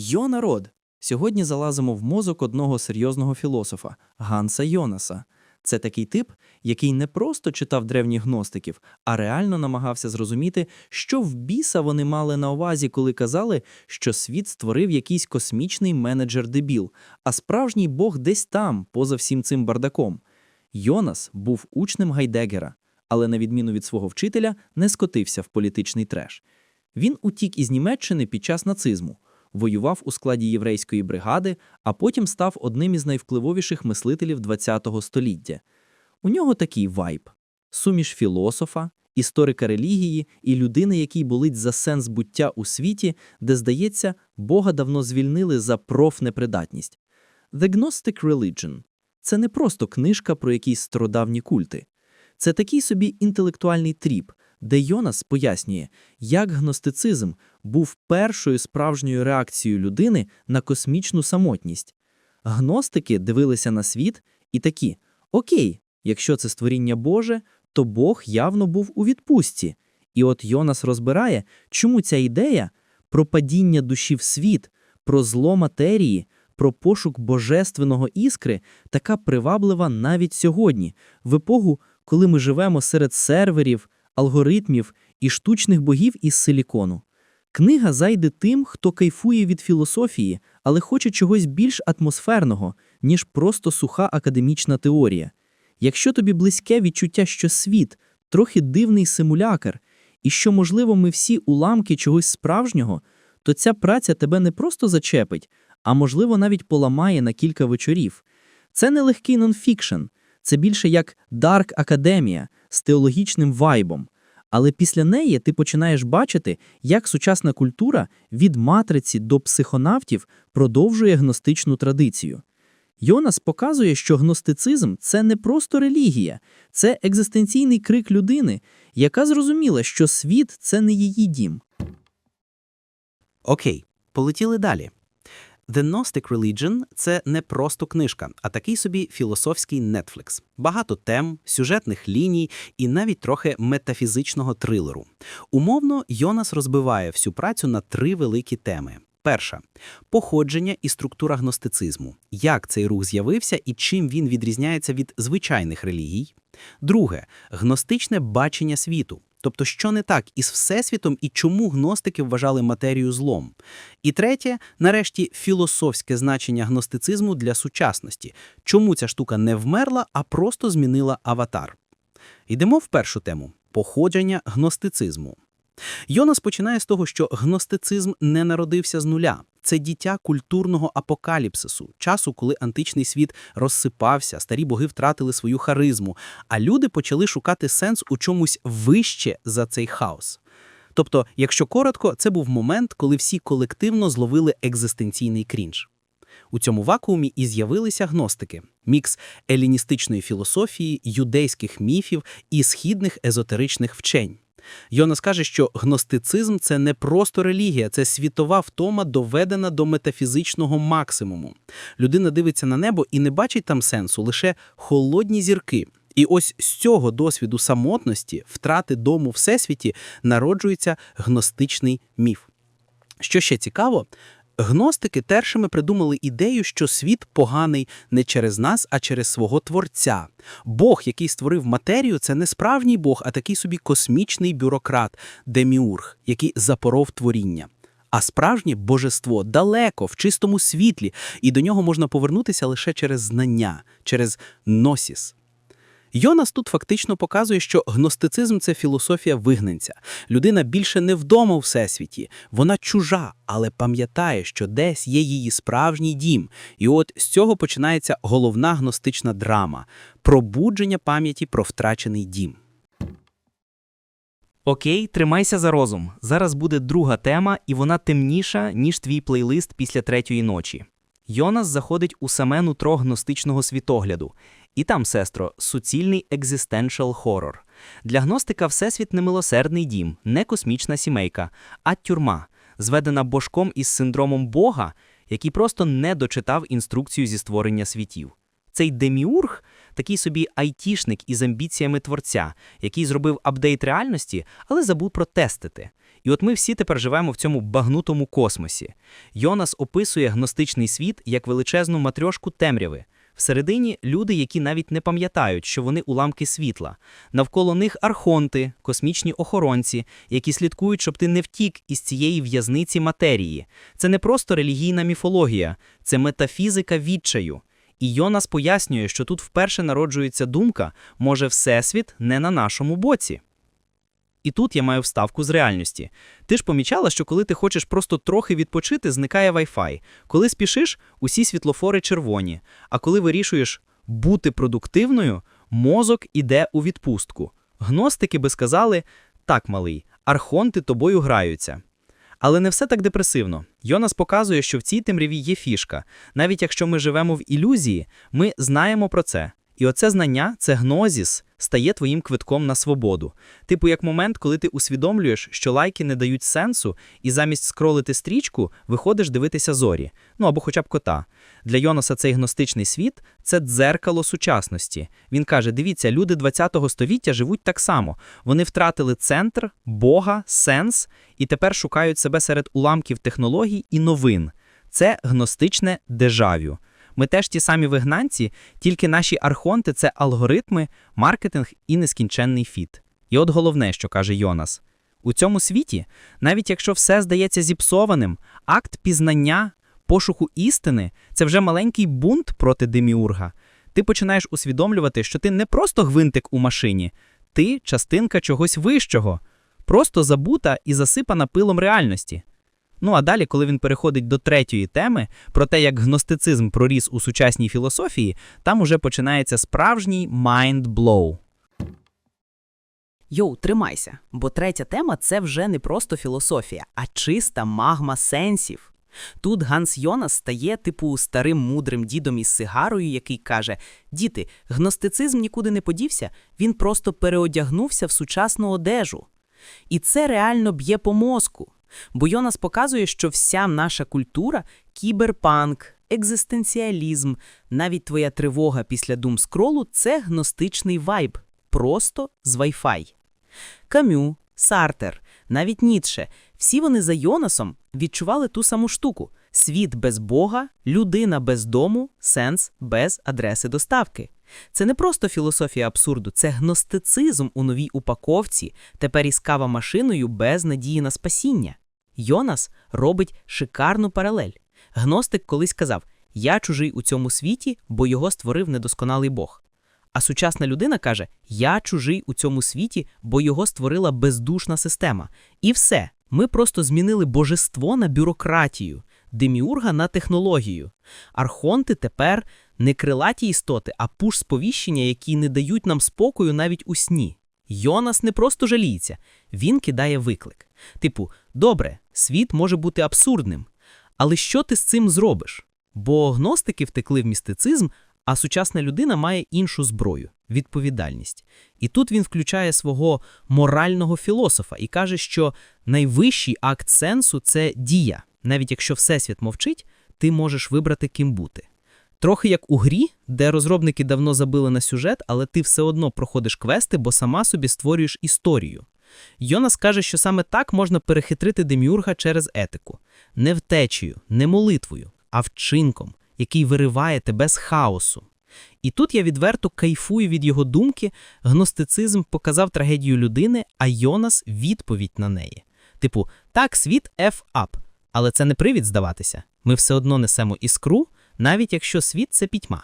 Йо народ! Сьогодні залазимо в мозок одного серйозного філософа Ганса Йонаса. Це такий тип, який не просто читав древніх гностиків, а реально намагався зрозуміти, що в біса вони мали на увазі, коли казали, що світ створив якийсь космічний менеджер-дебіл, а справжній Бог десь там, поза всім цим бардаком. Йонас був учнем Гайдегера, але, на відміну від свого вчителя, не скотився в політичний треш. Він утік із Німеччини під час нацизму, воював у складі єврейської бригади, а потім став одним із найвпливовіших мислителів ХХ століття. У нього такий вайб – суміш філософа, історика релігії і людини, який болить за сенс буття у світі, де, здається, Бога давно звільнили за профнепридатність. The Gnostic Religion – це не просто книжка про якісь стародавні культи. Це такий собі інтелектуальний тріп, де Йонас пояснює, як гностицизм був першою справжньою реакцією людини на космічну самотність. Гностики дивилися на світ і такі: Окей, якщо це створіння Боже, то Бог явно був у відпустці. І от Йонас розбирає, чому ця ідея про падіння душі в світ, про зло матерії, про пошук божественного іскри така приваблива навіть сьогодні, в епоху, коли ми живемо серед серверів, алгоритмів і штучних богів із силікону. Книга зайде тим, хто кайфує від філософії, але хоче чогось більш атмосферного, ніж просто суха академічна теорія. Якщо тобі близьке відчуття, що світ трохи дивний симулякр, і що, можливо, ми всі уламки чогось справжнього, то ця праця тебе не просто зачепить, а можливо навіть поламає на кілька вечорів. Це не легкий нонфікшн, це більше як Дарк Академія з теологічним вайбом. Але після неї ти починаєш бачити, як сучасна культура від матриці до психонавтів продовжує гностичну традицію. Йонас показує, що гностицизм це не просто релігія, це екзистенційний крик людини, яка зрозуміла, що світ це не її дім. Окей, полетіли далі. The Gnostic Religion – це не просто книжка, а такий собі філософський Netflix. Багато тем, сюжетних ліній і навіть трохи метафізичного трилеру. Умовно, Йонас розбиває всю працю на три великі теми. Перша походження і структура гностицизму. Як цей рух з'явився і чим він відрізняється від звичайних релігій. Друге гностичне бачення світу. Тобто, що не так із Всесвітом і чому гностики вважали матерію злом. І третє, нарешті, філософське значення гностицизму для сучасності. Чому ця штука не вмерла, а просто змінила аватар. Йдемо в першу тему походження гностицизму. Йонас починає з того, що гностицизм не народився з нуля. Це дитя культурного апокаліпсису, часу, коли античний світ розсипався, старі боги втратили свою харизму, а люди почали шукати сенс у чомусь вище за цей хаос. Тобто, якщо коротко, це був момент, коли всі колективно зловили екзистенційний крінж. У цьому вакуумі і з'явилися гностики мікс еліністичної філософії, юдейських міфів і східних езотеричних вчень. Йонас каже, що гностицизм це не просто релігія, це світова втома, доведена до метафізичного максимуму. Людина дивиться на небо і не бачить там сенсу, лише холодні зірки. І ось з цього досвіду самотності, втрати дому всесвіті, народжується гностичний міф. Що ще цікаво, Гностики першими придумали ідею, що світ поганий не через нас, а через свого творця. Бог, який створив матерію, це не справжній Бог, а такий собі космічний бюрократ, деміург, який запоров творіння. А справжнє божество далеко, в чистому світлі, і до нього можна повернутися лише через знання, через носіс. Йонас тут фактично показує, що гностицизм це філософія вигнанця. Людина більше не вдома у всесвіті, вона чужа, але пам'ятає, що десь є її справжній дім. І от з цього починається головна гностична драма пробудження пам'яті про втрачений дім. Окей, тримайся за розум. Зараз буде друга тема, і вона темніша, ніж твій плейлист після третьої ночі. Йонас заходить у саме нутро гностичного світогляду. І там, сестро, суцільний екзистеншал хорор. Для гностика Всесвіт не милосердний дім, не космічна сімейка, а тюрма, зведена божком із синдромом Бога, який просто не дочитав інструкцію зі створення світів. Цей деміург такий собі айтішник із амбіціями творця, який зробив апдейт реальності, але забув протестити. І от ми всі тепер живемо в цьому багнутому космосі. Йонас описує гностичний світ як величезну матрьошку темряви. Всередині люди, які навіть не пам'ятають, що вони уламки світла. Навколо них архонти, космічні охоронці, які слідкують, щоб ти не втік із цієї в'язниці матерії. Це не просто релігійна міфологія, це метафізика відчаю. І Йонас пояснює, що тут вперше народжується думка, може, Всесвіт не на нашому боці. І тут я маю вставку з реальності. Ти ж помічала, що коли ти хочеш просто трохи відпочити, зникає Wi-Fi. Коли спішиш, усі світлофори червоні. А коли вирішуєш бути продуктивною, мозок іде у відпустку. Гностики би сказали: так, малий, архонти тобою граються. Але не все так депресивно. Йонас показує, що в цій темряві є фішка. Навіть якщо ми живемо в ілюзії, ми знаємо про це. І оце знання, це гнозіс, стає твоїм квитком на свободу. Типу, як момент, коли ти усвідомлюєш, що лайки не дають сенсу, і замість скролити стрічку, виходиш дивитися зорі, ну або хоча б кота. Для Йонаса цей гностичний світ це дзеркало сучасності. Він каже: дивіться, люди 20-го століття живуть так само. Вони втратили центр, Бога, сенс, і тепер шукають себе серед уламків технологій і новин. Це гностичне дежавю. Ми теж ті самі вигнанці, тільки наші архонти це алгоритми, маркетинг і нескінченний фіт. І от головне, що каже Йонас: у цьому світі, навіть якщо все здається зіпсованим, акт пізнання, пошуку істини це вже маленький бунт проти деміурга. Ти починаєш усвідомлювати, що ти не просто гвинтик у машині, ти частинка чогось вищого, просто забута і засипана пилом реальності. Ну а далі, коли він переходить до третьої теми, про те, як гностицизм проріс у сучасній філософії, там уже починається справжній blow. Йоу, тримайся, бо третя тема це вже не просто філософія, а чиста магма сенсів. Тут Ганс Йонас стає типу старим мудрим дідом із сигарою, який каже: Діти, гностицизм нікуди не подівся, він просто переодягнувся в сучасну одежу. І це реально б'є по мозку. Бо Йонас показує, що вся наша культура кіберпанк, екзистенціалізм, навіть твоя тривога після думскролу це гностичний вайб, просто з Wi-Fi. Камю, Сартер, навіть Ніцше, всі вони за Йонасом відчували ту саму штуку: світ без Бога, людина без дому, сенс без адреси доставки. Це не просто філософія абсурду, це гностицизм у новій упаковці, тепер із кава-машиною без надії на спасіння. Йонас робить шикарну паралель. Гностик колись казав: Я чужий у цьому світі, бо його створив недосконалий Бог. А сучасна людина каже: Я чужий у цьому світі, бо його створила бездушна система. І все. Ми просто змінили божество на бюрократію, деміурга на технологію. Архонти тепер не крилаті істоти, а пуш сповіщення, які не дають нам спокою навіть у сні. Йонас не просто жаліється, він кидає виклик. Типу, добре, світ може бути абсурдним, але що ти з цим зробиш? Бо гностики втекли в містицизм, а сучасна людина має іншу зброю відповідальність. І тут він включає свого морального філософа і каже, що найвищий акт сенсу це дія. Навіть якщо Всесвіт мовчить, ти можеш вибрати ким бути. Трохи як у грі, де розробники давно забили на сюжет, але ти все одно проходиш квести, бо сама собі створюєш історію. Йонас каже, що саме так можна перехитрити деміурга через етику, не втечею, не молитвою, а вчинком, який вириває тебе з хаосу. І тут я відверто кайфую від його думки, гностицизм показав трагедію людини, а Йонас відповідь на неї. Типу, так, світ F-up, але це не привід здаватися. Ми все одно несемо іскру, навіть якщо світ це пітьма.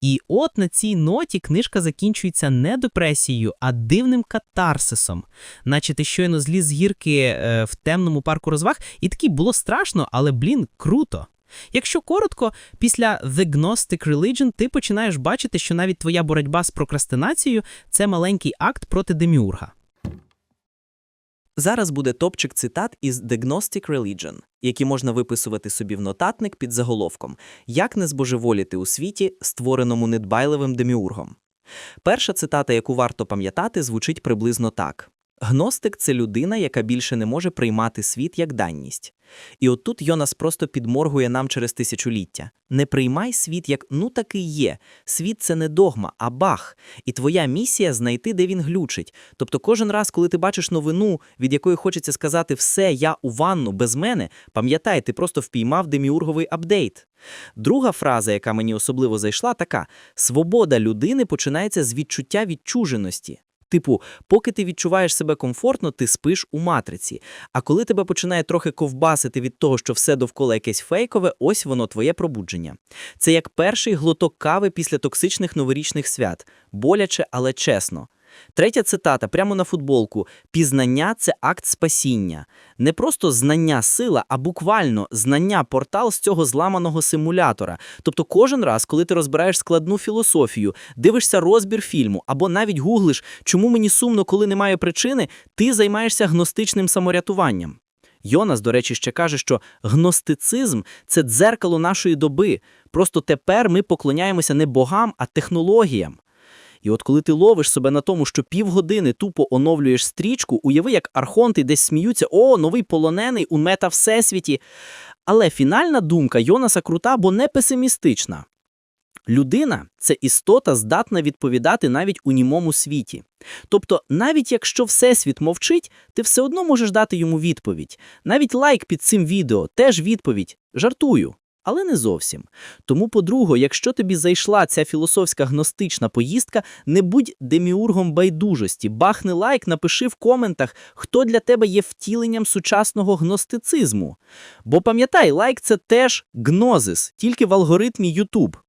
І от на цій ноті книжка закінчується не депресією, а дивним катарсисом. Наче ти щойно зліз з гірки е, в темному парку розваг, і таки було страшно, але, блін, круто. Якщо коротко, після The Gnostic Religion ти починаєш бачити, що навіть твоя боротьба з прокрастинацією це маленький акт проти деміурга. Зараз буде топчик цитат із The Gnostic Religion, які можна виписувати собі в нотатник під заголовком Як не збожеволіти у світі, створеному недбайливим деміургом. Перша цитата, яку варто пам'ятати, звучить приблизно так: Гностик це людина, яка більше не може приймати світ як данність. І от тут Йонас просто підморгує нам через тисячоліття. Не приймай світ як ну такий є. Світ це не догма, а бах. І твоя місія знайти, де він глючить. Тобто кожен раз, коли ти бачиш новину, від якої хочеться сказати все, я у ванну без мене, пам'ятай, ти просто впіймав деміурговий апдейт. Друга фраза, яка мені особливо зайшла, така: свобода людини починається з відчуття відчуженості. Типу, поки ти відчуваєш себе комфортно, ти спиш у матриці. А коли тебе починає трохи ковбасити від того, що все довкола якесь фейкове, ось воно твоє пробудження. Це як перший глоток кави після токсичних новорічних свят. Боляче, але чесно. Третя цитата прямо на футболку: пізнання це акт спасіння. Не просто знання сила, а буквально знання портал з цього зламаного симулятора. Тобто, кожен раз, коли ти розбираєш складну філософію, дивишся розбір фільму або навіть гуглиш, чому мені сумно, коли немає причини, ти займаєшся гностичним саморятуванням. Йонас, до речі, ще каже, що гностицизм це дзеркало нашої доби. Просто тепер ми поклоняємося не богам, а технологіям. І от коли ти ловиш себе на тому, що півгодини тупо оновлюєш стрічку, уяви, як архонти десь сміються, о, новий полонений у мета-всесвіті. Але фінальна думка Йонаса крута, бо не песимістична. Людина це істота, здатна відповідати навіть у німому світі. Тобто, навіть якщо Всесвіт мовчить, ти все одно можеш дати йому відповідь. Навіть лайк під цим відео теж відповідь. Жартую. Але не зовсім. Тому, по-друге, якщо тобі зайшла ця філософська гностична поїздка, не будь деміургом байдужості, бахни лайк, напиши в коментах, хто для тебе є втіленням сучасного гностицизму. Бо пам'ятай, лайк це теж гнозис, тільки в алгоритмі YouTube.